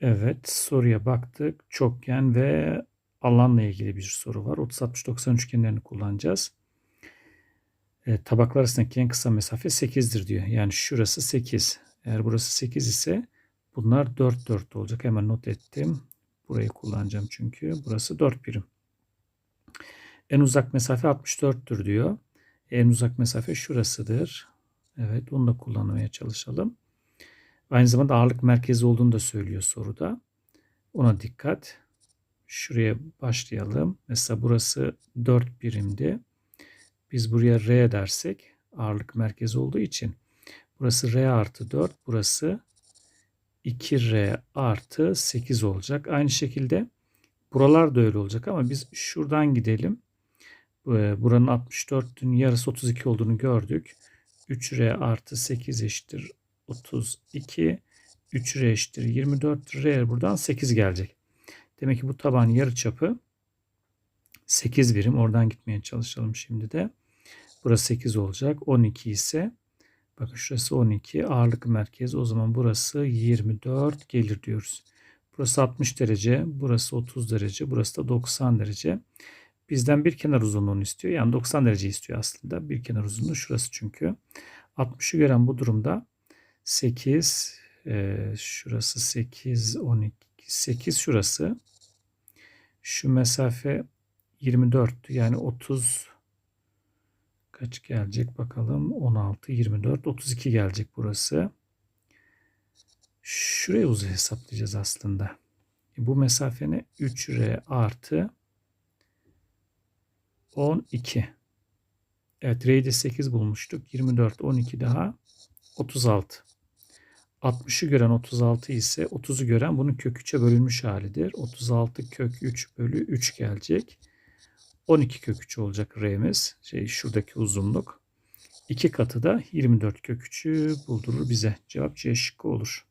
Evet, soruya baktık. Çokgen ve alanla ilgili bir soru var. 30-60-90 üçgenlerini kullanacağız. E, tabaklar arasındaki en kısa mesafe 8'dir diyor. Yani şurası 8. Eğer burası 8 ise bunlar 4 4 olacak. Hemen not ettim. Burayı kullanacağım çünkü. Burası 4 birim. En uzak mesafe 64'tür diyor. En uzak mesafe şurasıdır. Evet, onu da kullanmaya çalışalım. Aynı zamanda ağırlık merkezi olduğunu da söylüyor soruda. Ona dikkat. Şuraya başlayalım. Mesela burası 4 birimdi. Biz buraya R dersek ağırlık merkezi olduğu için burası R artı 4, burası 2R artı 8 olacak. Aynı şekilde buralar da öyle olacak ama biz şuradan gidelim. Buranın 64'ün yarısı 32 olduğunu gördük. 3R artı 8 eşittir 32. 3R eşittir 24. R buradan 8 gelecek. Demek ki bu taban yarıçapı 8 birim. Oradan gitmeye çalışalım şimdi de. Burası 8 olacak. 12 ise bakın şurası 12. Ağırlık merkezi. O zaman burası 24 gelir diyoruz. Burası 60 derece. Burası 30 derece. Burası da 90 derece. Bizden bir kenar uzunluğunu istiyor. Yani 90 derece istiyor aslında. Bir kenar uzunluğu şurası çünkü. 60'ı gören bu durumda 8 e, şurası 8 12 8 şurası. Şu mesafe 24 yani 30 kaç gelecek bakalım? 16 24 32 gelecek burası. Şuraya uzun hesaplayacağız aslında. Bu mesafeni 3R artı 12 evet R'yi de 8 bulmuştuk. 24 12 daha 36 60'ı gören 36 ise 30'u gören bunun kök 3'e bölünmüş halidir. 36 kök 3 bölü 3 gelecek. 12 kök 3 olacak R'miz. Şey, şuradaki uzunluk. 2 katı da 24 kök 3'ü buldurur bize. Cevap C şıkkı olur.